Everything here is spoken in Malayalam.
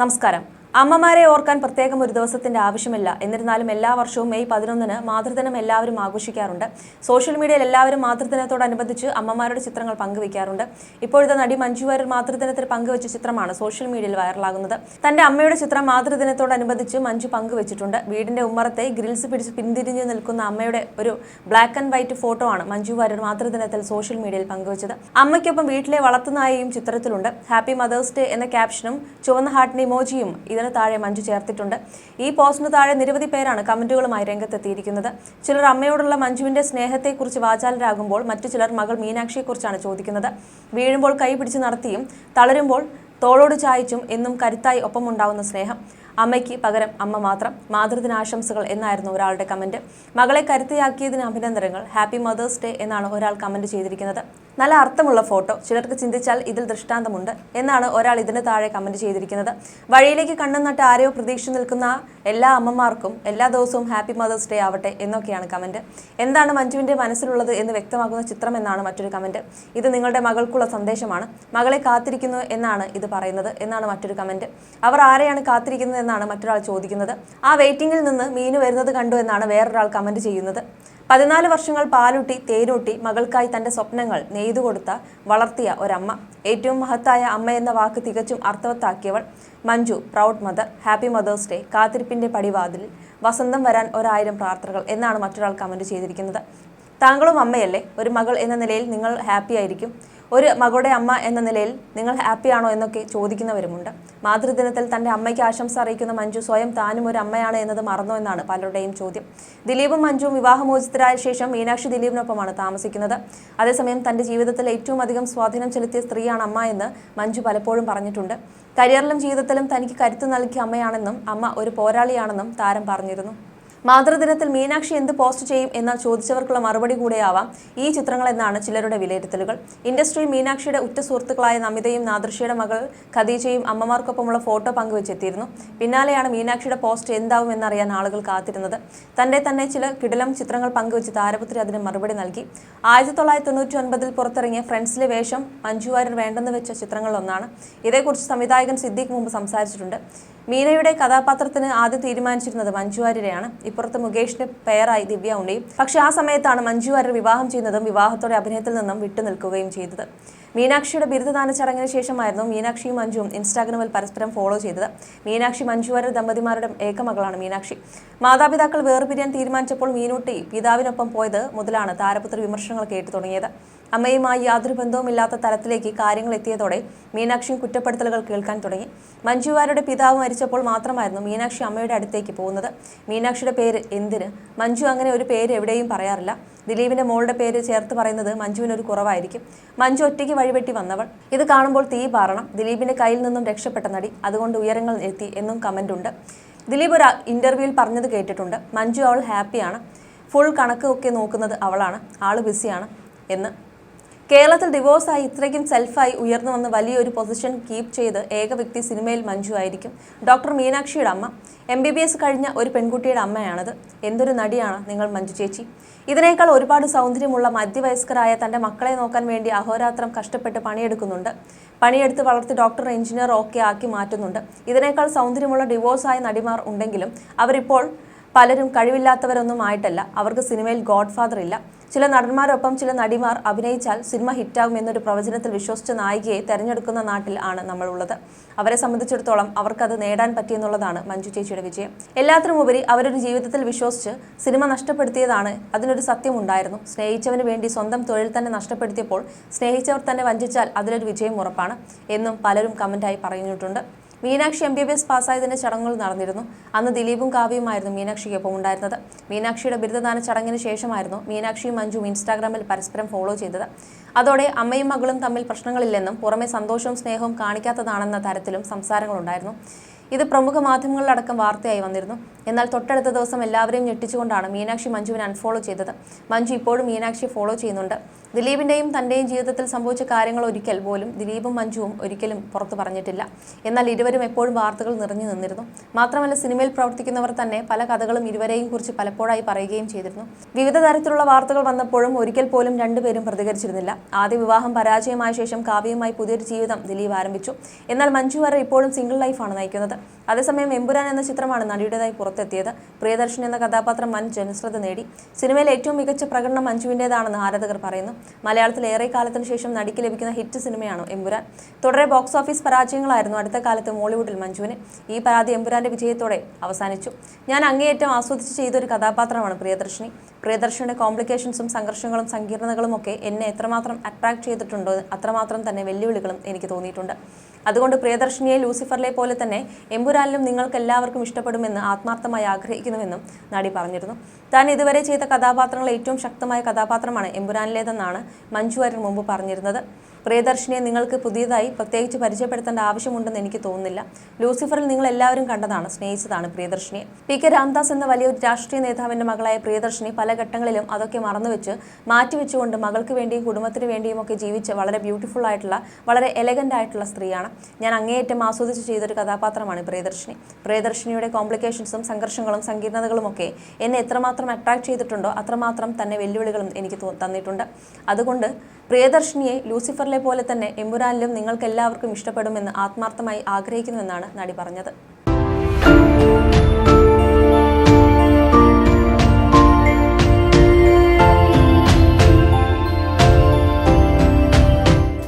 നമസ്കാരം. അമ്മമാരെ ഓർക്കാൻ പ്രത്യേകം ഒരു ദിവസത്തിന്റെ ആവശ്യമില്ല. എന്നിരുന്നാലും എല്ലാ വർഷവും മെയ് പതിനൊന്നിന് മാതൃദിനം എല്ലാവരും ആഘോഷിക്കാറുണ്ട്. സോഷ്യൽ മീഡിയയിൽ എല്ലാവരും മാതൃദിനത്തോടനുബന്ധിച്ച് അമ്മമാരുടെ ചിത്രങ്ങൾ പങ്കുവയ്ക്കാറുണ്ട്. ഇപ്പോഴത്തെ നടി മഞ്ജു വാര്യർ മാതൃദിനത്തിൽ പങ്കുവച്ച ചിത്രമാണ് സോഷ്യൽ മീഡിയയിൽ വൈറലാകുന്നത്. തന്റെ അമ്മയുടെ ചിത്രം മാതൃദിനത്തോടനുബന്ധിച്ച് മഞ്ജു പങ്കുവച്ചിട്ടുണ്ട്. വീടിന്റെ ഉമ്മറത്തെ ഗ്രിൽസ് പിടിച്ച് പിന്തിരിഞ്ഞ് നിൽക്കുന്ന അമ്മയുടെ ഒരു ബ്ലാക്ക് ആൻഡ് വൈറ്റ് ഫോട്ടോ ആണ് മഞ്ജു വാര്യർ മാതൃദിനത്തിൽ സോഷ്യൽ മീഡിയയിൽ പങ്കുവച്ചത്. അമ്മയ്ക്കൊപ്പം വീട്ടിലെ വളർത്തുനായയും ചിത്രത്തിലുണ്ട്. ഹാപ്പി മദേഴ്സ് ഡേ എന്ന ക്യാപ്ഷനും ചുവന്ന ഹാർട്ടിന് ഇമോജിയും ഇതിന് താഴെ മഞ്ജു ചേർത്തിട്ടുണ്ട്. ഈ പോസ്റ്റിന് താഴെ നിരവധി പേരാണ് കമന്റുകളുമായി രംഗത്തെത്തിയിരിക്കുന്നത്. ചിലർ അമ്മയോടുള്ള മഞ്ജുവിന്റെ സ്നേഹത്തെക്കുറിച്ച് വാചാലരാകുമ്പോൾ മറ്റു ചിലർ മകൾ മീനാക്ഷിയെക്കുറിച്ചാണ് ചോദിക്കുന്നത്. വീഴുമ്പോൾ കൈ പിടിച്ച് നടത്തിയും തളരുമ്പോൾ തോളോട് ചായച്ചും എന്നും കരുത്തായി ഒപ്പമുണ്ടാവുന്ന സ്നേഹം. അമ്മയ്ക്ക് പകരം അമ്മ മാത്രം. മാതൃദിനാശംസകൾ എന്നായിരുന്നു ഒരാളുടെ കമന്റ്. മകളെ കരുത്തയാക്കിയതിന് അഭിനന്ദനങ്ങൾ. ഹാപ്പി മദേഴ്സ് ഡേ എന്നാണ് ഒരാൾ കമന്റ് ചെയ്തിരിക്കുന്നത്. നല്ല അർത്ഥമുള്ള ഫോട്ടോ. ചിലർക്ക് ചിന്തിച്ചാൽ ഇതിൽ ദൃഷ്ടാന്തമുണ്ട് എന്നാണ് ഒരാൾ ഇതിന് താഴെ കമന്റ് ചെയ്തിരിക്കുന്നത്. വഴിയിലേക്ക് കണ്ണു നട്ട് ആരെയോ പ്രതീക്ഷ നിൽക്കുന്ന എല്ലാ അമ്മമാർക്കും എല്ലാ ദിവസവും ഹാപ്പി മദേഴ്സ് ഡേ ആവട്ടെ എന്നൊക്കെയാണ് കമന്റ്. എന്താണ് മഞ്ജുവിന്റെ മനസ്സിലുള്ളത് എന്ന് വ്യക്തമാക്കുന്ന ചിത്രം എന്നാണ് മറ്റൊരു കമന്റ്. ഇത് നിങ്ങളുടെ മകൾക്കുള്ള സന്ദേശമാണ്. മകളെ കാത്തിരിക്കുന്നു എന്നാണ് ഇത് പറയുന്നത് എന്നാണ് മറ്റൊരു കമന്റ്. അവർ ആരെയാണ് കാത്തിരിക്കുന്നത് എന്നാണ് മറ്റൊരാൾ ചോദിക്കുന്നത്. ആ വെയിറ്റിംഗിൽ നിന്ന് മീന് വരുന്നത് കണ്ടു എന്നാണ് വേറൊരാൾ കമന്റ് ചെയ്യുന്നത്. പതിനാല് വർഷങ്ങൾ പാലൂട്ടി തേരൂട്ടി മകൾക്കായി തന്റെ സ്വപ്നങ്ങൾ നെയ്തു കൊടുത്ത വളർത്തിയ ഒരമ്മ. ഏറ്റവും മഹത്തായ അമ്മ എന്ന വാക്ക് തികച്ചും അർത്ഥവത്താക്കിയവൾ Manju proud mother happy mother's day കാത്തിരിപ്പിന്റെ പടിവാതിലിൽ വസന്തം വരാൻ ഒരായിരം പ്രാർത്ഥനകൾ എന്നാണ് മറ്റൊരാൾ കമന്റ് ചെയ്തിരിക്കുന്നത്. താങ്കളും അമ്മയല്ലേ? ഒരു മകൾ എന്ന നിലയിൽ നിങ്ങൾ ഹാപ്പി ആയിരിക്കും. ഒരു മകളുടെ അമ്മ എന്ന നിലയിൽ നിങ്ങൾ ഹാപ്പിയാണോ എന്നൊക്കെ ചോദിക്കുന്നവരുമുണ്ട്. മാതൃദിനത്തിൽ തന്റെ അമ്മയ്ക്ക് ആശംസ അറിയിക്കുന്ന മഞ്ജു സ്വയം താനും ഒരു അമ്മയാണ് എന്നത് മറന്നോ എന്നാണ് പലരുടെയും ചോദ്യം. ദിലീപും മഞ്ജുവും വിവാഹമോചിതരായ ശേഷം മീനാക്ഷി ദിലീപിനൊപ്പമാണ് താമസിക്കുന്നത്. അതേസമയം തന്റെ ജീവിതത്തിൽ ഏറ്റവും അധികം സ്വാധീനം ചെലുത്തിയ സ്ത്രീയാണ് അമ്മ എന്ന് മഞ്ജു പലപ്പോഴും പറഞ്ഞിട്ടുണ്ട്. കരിയറിലും ജീവിതത്തിലും തനിക്ക് കരുത്ത് നൽകിയ അമ്മയാണെന്നും അമ്മ ഒരു പോരാളിയാണെന്നും താരം പറഞ്ഞിരുന്നു. മാതൃദിനത്തിൽ മീനാക്ഷി എന്ത് പോസ്റ്റ് ചെയ്യും എന്ന് ചോദിച്ചവർക്കുള്ള മറുപടി കൂടെയാവാം ഈ ചിത്രങ്ങൾ എന്നാണ് ചിലരുടെ വിലയിരുത്തലുകൾ. ഇൻഡസ്ട്രിയിൽ മീനാക്ഷിയുടെ ഉറ്റ സുഹൃത്തുക്കളായ നമിതയും നാദൃഷിയുടെ മകൾ ഖദീജയും അമ്മമാർക്കൊപ്പമുള്ള ഫോട്ടോ പങ്കുവച്ചെത്തിയിരുന്നു. പിന്നാലെയാണ് മീനാക്ഷിയുടെ പോസ്റ്റ് എന്താവും എന്നറിയാൻ ആളുകൾ കാത്തിരുന്നത്. തന്റെ തന്നെ ചില കിടലം ചിത്രങ്ങൾ പങ്കുവെച്ച് താരപുത്രി അതിന് മറുപടി നൽകി. ആയിരത്തി തൊള്ളായിരത്തി തൊണ്ണൂറ്റി ഒൻപതിൽ പുറത്തിറങ്ങിയ ഫ്രണ്ട്സിലെ വേഷം മഞ്ജു വാര്യർ വേണ്ടെന്ന് വെച്ച ചിത്രങ്ങളിലൊന്നാണ് ഇതേക്കുറിച്ച് സംവിധായകൻ സിദ്ദീഖ് മുമ്പ് സംസാരിച്ചിട്ടുണ്ട്. മീനയുടെ കഥാപാത്രത്തിന് ആദ്യം തീരുമാനിച്ചിരുന്നത് മഞ്ജുവാര്യരെയാണ് ഇപ്പുറത്ത് മുകേഷിന് പേരായി ദിവ്യ ഉണ്ണി പക്ഷേ ആ സമയത്താണ് മഞ്ജുവാര്യർ വിവാഹം ചെയ്യുന്നതും വിവാഹത്തോടെ അഭിനയത്തിൽ നിന്നും വിട്ടുനിൽക്കുകയും ചെയ്തത്. മീനാക്ഷിയുടെ ബിരുദദാന ചടങ്ങിന് ശേഷമായിരുന്നു മീനാക്ഷിയും മഞ്ജുവും ഇൻസ്റ്റാഗ്രാമിൽ പരസ്പരം ഫോളോ ചെയ്തത്. മീനാക്ഷി മഞ്ജുവാര്യർ ദമ്പതിമാരുടെ ഏകമകളാണ് മീനാക്ഷി. മാതാപിതാക്കൾ വേർപിരിയാൻ തീരുമാനിച്ചപ്പോൾ മീനൂട്ടി പിതാവിനൊപ്പം പോയത് മുതലാണ് താരപുത്ര വിമർശനങ്ങൾ കേട്ടു തുടങ്ങിയത്. അമ്മയുമായി യാതൊരു ബന്ധവുമില്ലാത്ത തലത്തിലേക്ക് കാര്യങ്ങൾ എത്തിയതോടെ മീനാക്ഷിയും കുറ്റപ്പെടുത്തലുകൾ കേൾക്കാൻ തുടങ്ങി. മഞ്ജുവാരുടെ പിതാവ് മരിച്ചപ്പോൾ മാത്രമായിരുന്നു മീനാക്ഷി അമ്മയുടെ അടുത്തേക്ക് പോകുന്നത്. മീനാക്ഷിയുടെ പേര് എന്തിന്? മഞ്ജു അങ്ങനെ ഒരു പേര് എവിടെയും പറയാറില്ല. ദിലീപിന്റെ മോളുടെ പേര് ചേർത്ത് പറയുന്നത് മഞ്ജുവിന് ഒരു കുറവായിരിക്കും. മഞ്ജു ഒറ്റയ്ക്ക് വഴിവെട്ടി വന്നവൾ. ഇത് കാണുമ്പോൾ തീ പാറണം. ദിലീപിന്റെ കയ്യിൽ നിന്നും രക്ഷപ്പെട്ട നടി. അതുകൊണ്ട് ഉയരങ്ങൾ എത്തി എന്നും കമന്റ് ഉണ്ട്. ദിലീപ് ഒരു ഇന്റർവ്യൂവിൽ പറഞ്ഞത് കേട്ടിട്ടുണ്ട്. മഞ്ജു അവൾ ഹാപ്പിയാണ് ഫുൾ കണക്ക് ഒക്കെ നോക്കുന്നത് അവളാണ്. ആൾ ബിസിയാണ് എന്ന്. കേരളത്തിൽ ഡിവോഴ്സായി ഇത്രയ്ക്കും സെൽഫായി ഉയർന്നു വന്ന് വലിയൊരു പൊസിഷൻ കീപ്പ് ചെയ്ത് ഏക വ്യക്തി സിനിമയിൽ മഞ്ജു ആയിരിക്കും. ഡോക്ടർ മീനാക്ഷിയുടെ അമ്മ. എം ബി ബി എസ് കഴിഞ്ഞ ഒരു പെൺകുട്ടിയുടെ അമ്മയാണത്. എന്തൊരു നടിയാണ് നിങ്ങൾ മഞ്ജു ചേച്ചി. ഇതിനേക്കാൾ ഒരുപാട് സൗന്ദര്യമുള്ള മധ്യവയസ്കരായ തന്റെ മക്കളെ നോക്കാൻ വേണ്ടി അഹോരാത്രം കഷ്ടപ്പെട്ട് പണിയെടുക്കുന്നുണ്ട്. പണിയെടുത്ത് വളർത്തി ഡോക്ടർ എഞ്ചിനീയർ ഒക്കെ ആക്കി മാറ്റുന്നുണ്ട്. ഇതിനേക്കാൾ സൗന്ദര്യമുള്ള ഡിവോഴ്സായ നടിമാർ ഉണ്ടെങ്കിലും അവരിപ്പോൾ പലരും കഴിവില്ലാത്തവരൊന്നും ആയിട്ടല്ല. അവർക്ക് സിനിമയിൽ ഗോഡ് ഫാദർ ഇല്ല. ചില നടന്മാരൊപ്പം ചില നടിമാർ അഭിനയിച്ചാൽ സിനിമ ഹിറ്റാകും എന്നൊരു പ്രവചനത്തിൽ വിശ്വസിച്ച നായികയെ തെരഞ്ഞെടുക്കുന്ന നാട്ടിൽ ആണ് നമ്മളുള്ളത്. അവരെ സംബന്ധിച്ചിടത്തോളം അവർക്കത് നേടാൻ പറ്റിയെന്നുള്ളതാണ് മഞ്ജു ചേച്ചിയുടെ വിജയം. എല്ലാത്തിനുമുപരി അവരൊരു ജീവിതത്തിൽ വിശ്വസിച്ച് സിനിമ നഷ്ടപ്പെടുത്തിയതാണ് അതിനൊരു സത്യമുണ്ടായിരുന്നു. സ്നേഹിച്ചവന് വേണ്ടി സ്വന്തം തൊഴിൽ തന്നെ നഷ്ടപ്പെടുത്തിയപ്പോൾ സ്നേഹിച്ചവർ തന്നെ വഞ്ചിച്ചാൽ അതിലൊരു വിജയം ഉറപ്പാണ് എന്നും പലരും കമന്റായി പറഞ്ഞിട്ടുണ്ട്. Meenakshi M B B S പാസ്സായതിന്റെ ചടങ്ങുകൾ നടന്നിരുന്നു. അന്ന് ദിലീപും കാവ്യയുമായിരുന്നു മീനാക്ഷിക്കൊപ്പം ഉണ്ടായിരുന്നത്. മീനാക്ഷിയുടെ ബിരുദദാന ചടങ്ങിന് ശേഷമായിരുന്നു മീനാക്ഷിയും മഞ്ജു ഇൻസ്റ്റാഗ്രാമിൽ പരസ്പരം ഫോളോ ചെയ്തത്. അതോടെ അമ്മയും മകളും തമ്മിൽ പ്രശ്നങ്ങളില്ലെന്നും പുറമെ സന്തോഷവും സ്നേഹവും കാണിക്കാത്തതാണെന്ന തരത്തിലും സംസാരങ്ങളുണ്ടായിരുന്നു. ഇത് പ്രമുഖ മാധ്യമങ്ങളിലടക്കം വാർത്തയായി വന്നിരുന്നു. എന്നാൽ തൊട്ടടുത്ത ദിവസം എല്ലാവരെയും ഞെട്ടിച്ചുകൊണ്ടാണ് മീനാക്ഷി മഞ്ജുവിനെ അൺഫോളോ ചെയ്തത്. മഞ്ജു ഇപ്പോഴും മീനാക്ഷിയെ ഫോളോ ചെയ്യുന്നുണ്ട്. ദിലീപിന്റെയും തന്റെയും ജീവിതത്തിൽ സംഭവിച്ച കാര്യങ്ങൾ ഒരിക്കൽ പോലും ദിലീപും മഞ്ജുവും ഒരിക്കലും പുറത്തു പറഞ്ഞിട്ടില്ല. എന്നാൽ ഇരുവരും എപ്പോഴും വാർത്തകൾ നിറഞ്ഞു നിന്നിരുന്നു. മാത്രമല്ല സിനിമയിൽ പ്രവർത്തിക്കുന്നവർ തന്നെ പല കഥകളും ഇരുവരെയും കുറിച്ച് പലപ്പോഴായി പറയുകയും ചെയ്തിരുന്നു. വിവിധ തരത്തിലുള്ള വാർത്തകൾ വന്നപ്പോഴും ഒരിക്കൽ പോലും രണ്ടുപേരും പ്രതികരിച്ചിരുന്നില്ല. ആദ്യ വിവാഹം പരാജയമായ ശേഷം കാവ്യയുമായി പുതിയൊരു ജീവിതം ദിലീപ് ആരംഭിച്ചു. എന്നാൽ മഞ്ജു വരെ ഇപ്പോഴും സിംഗിൾ ലൈഫാണ് നയിക്കുന്നത്. பார்த்தேன் അതേസമയം എമ്പുരാൻ എന്ന ചിത്രമാണ് നടിയുടേതായി പുറത്തെത്തിയത്. പ്രിയദർശൻ എന്ന കഥാപാത്രം വൻ ജനശ്രദ്ധ നേടി. സിനിമയിലെ ഏറ്റവും മികച്ച പ്രകടനം മഞ്ജുവിന്റെതാണെന്ന് ആരാധകർ പറയുന്നു. മലയാളത്തിൽ ഏറെ കാലത്തിന് ശേഷം നടിക്ക് ലഭിക്കുന്ന ഹിറ്റ് സിനിമയാണ് എമ്പുരാൻ. തുടരെ ബോക്സ് ഓഫീസ് പരാജയങ്ങളായിരുന്നു അടുത്ത കാലത്ത് മോളിവുഡിൽ മഞ്ജുവിന്. ഈ പരാതി എമ്പുരാന്റെ വിജയത്തോടെ അവസാനിച്ചു. ഞാൻ അങ്ങേയറ്റം ആസ്വദിച്ച് ചെയ്തൊരു കഥാപാത്രമാണ് പ്രിയദർശിനി. പ്രിയദർശിനിയുടെ കോംപ്ലിക്കേഷൻസും സംഘർഷങ്ങളും സങ്കീർണതകളും ഒക്കെ എന്നെ എത്രമാത്രം അട്രാക്ട് ചെയ്തിട്ടുണ്ടോ അത്രമാത്രം തന്നെ വെല്ലുവിളികളും എനിക്ക് തോന്നിയിട്ടുണ്ട്. അതുകൊണ്ട് പ്രിയദർശിനിയെ ലൂസിഫറിലെ പോലെ തന്നെ എമ്പുരാനിലും നിങ്ങൾക്ക് എല്ലാവർക്കും ഇഷ്ടപ്പെടുമെന്ന് ആത്മാർത്ഥമായി ആഗ്രഹിക്കുന്നുവെന്നും നടി പറഞ്ഞിരുന്നു. താൻ ഇതുവരെ ചെയ്ത കഥാപാത്രങ്ങളെ ഏറ്റവും ശക്തമായ കഥാപാത്രമാണ് എമ്പുരാനിലേതെന്നാണ് മഞ്ജു വാര്യർ മുമ്പ് പറഞ്ഞിരുന്നത്. പ്രിയദർശിനിയെ നിങ്ങൾക്ക് പുതിയതായി പ്രത്യേകിച്ച് പരിചയപ്പെടുത്തേണ്ട ആവശ്യമുണ്ടെന്ന് എനിക്ക് തോന്നുന്നില്ല. ലൂസിഫറിൽ നിങ്ങൾ എല്ലാവരും കണ്ടതാണ് സ്നേഹിച്ചതാണ് പ്രിയദർശിനിയെ. പി കെ രാംദാസ് എന്ന വലിയൊരു രാഷ്ട്രീയ നേതാവിന്റെ മകളായ പ്രിയദർശിനി പല ഘട്ടങ്ങളിലും അതൊക്കെ മറന്നുവെച്ച് മാറ്റിവെച്ചുകൊണ്ട് മകൾക്ക് വേണ്ടിയും കുടുംബത്തിന് വേണ്ടിയും ഒക്കെ ജീവിച്ച് വളരെ ബ്യൂട്ടിഫുൾ ആയിട്ടുള്ള വളരെ എലഗന്റ് ആയിട്ടുള്ള സ്ത്രീയാണ്. ഞാൻ അങ്ങേയറ്റം ആസ്വദിച്ച് ചെയ്തൊരു കഥാപാത്രമാണ് പ്രിയദർശിനി. പ്രിയദർശിനിയുടെ കോംപ്ലിക്കേഷൻസും സംഘർഷങ്ങളും സങ്കീർണതകളും ഒക്കെ എന്നെ എത്രമാത്രം അട്രാക്ട് ചെയ്തിട്ടുണ്ടോ അത്രമാത്രം തന്നെ വെല്ലുവിളികളും എനിക്ക് തന്നിട്ടുണ്ട്. അതുകൊണ്ട് പ്രിയദർശിനിയെ ലൂസിഫറിലെ പോലെ തന്നെ എമ്പുരാനിലും നിങ്ങൾക്കെല്ലാവർക്കും ഇഷ്ടപ്പെടുമെന്ന് ആത്മാർത്ഥമായി ആഗ്രഹിക്കുന്നുവെന്നാണ് നടി പറഞ്ഞത്.